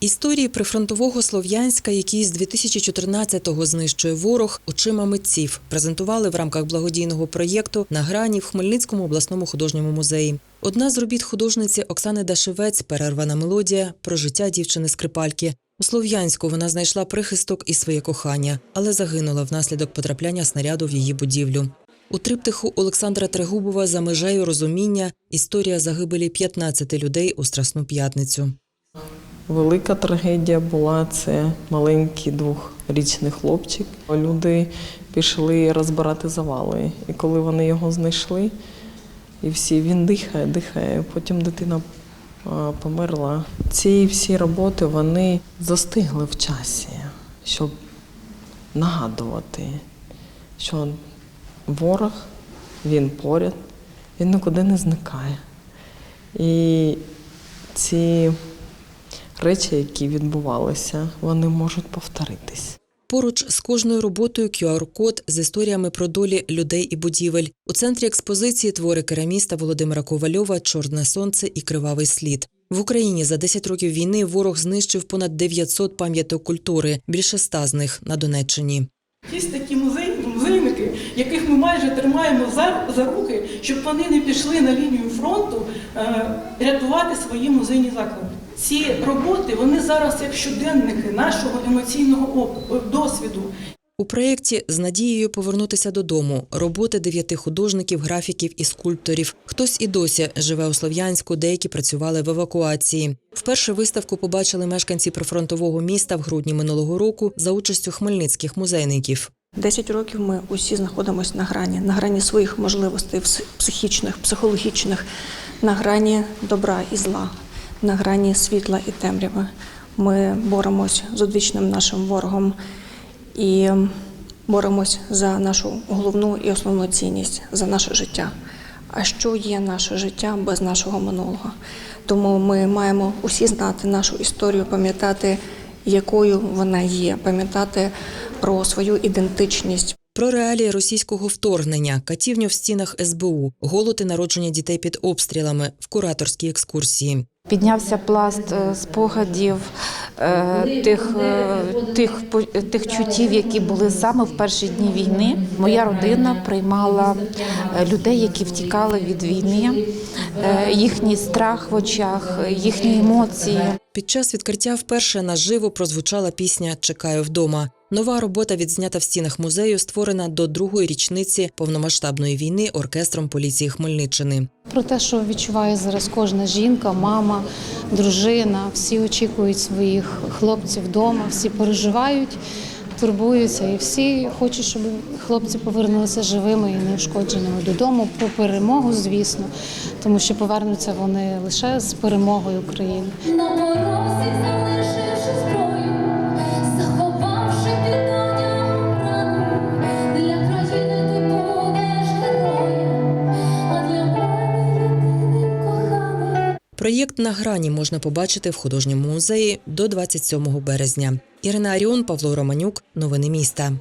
Історії прифронтового Слов'янська, які з 2014-го знищує ворог, очима митців, презентували в рамках благодійного проєкту на грані в Хмельницькому обласному художньому музеї. Одна з робіт художниці Оксани Дашевець Перервана мелодія про життя дівчини Скрипальки. У Слов'янську вона знайшла прихисток і своє кохання, але загинула внаслідок потрапляння снаряду в її будівлю. У триптиху Олександра Трегубова за межею розуміння історія загибелі 15 людей у Страсну п'ятницю. Велика трагедія була це маленький двохрічний хлопчик. Люди пішли розбирати завали. І коли вони його знайшли, і всі він дихає, дихає. Потім дитина померла. Ці всі роботи вони застигли в часі, щоб нагадувати, що ворог він поряд, він нікуди не зникає. І ці речі, які відбувалися, вони можуть повторитись. Поруч з кожною роботою QR-код з історіями про долі людей і будівель. У центрі експозиції твори кераміста Володимира Ковальова Чорне сонце і кривавий слід. В Україні за 10 років війни ворог знищив понад 900 пам'яток культури, більше ста з них на Донеччині. Є такі музей, музейники, яких ми майже тримаємо за, за руки, щоб вони не пішли на лінію фронту е, рятувати свої музейні заклади. Ці роботи вони зараз як щоденники нашого емоційного досвіду. У проєкті з надією повернутися додому роботи дев'яти художників, графіків і скульпторів. Хтось і досі живе у Слов'янську, деякі працювали в евакуації. Вперше виставку побачили мешканці прифронтового міста в грудні минулого року за участю хмельницьких музейників. Десять років ми усі знаходимося на грані, на грані своїх можливостей пс- психічних, психологічних, на грані добра і зла, на грані світла і темряви. Ми боремось з одвічним нашим ворогом і боремось за нашу головну і основну цінність за наше життя. А що є наше життя без нашого минулого? Тому ми маємо усі знати нашу історію, пам'ятати, якою вона є, пам'ятати про свою ідентичність. Про реалії російського вторгнення, катівню в стінах СБУ, голод і народження дітей під обстрілами в кураторській екскурсії. Піднявся пласт е, спогадів е, тих, е, тих, тих чуттів, які були саме в перші дні війни. Моя родина приймала людей, які втікали від війни, їхній страх в очах, їхні емоції. Під час відкриття вперше наживо прозвучала пісня Чекаю вдома. Нова робота відзнята в стінах музею, створена до другої річниці повномасштабної війни оркестром поліції Хмельниччини. Про те, що відчуває зараз кожна жінка, мама, дружина, всі очікують своїх хлопців вдома, всі переживають, турбуються, і всі хочуть, щоб хлопці повернулися живими і неушкодженими додому про перемогу, звісно, тому що повернуться вони лише з перемогою України. На порозі залишивши Проєкт на грані можна побачити в художньому музеї до 27 березня. Ірина Аріон, Павло Романюк. Новини міста.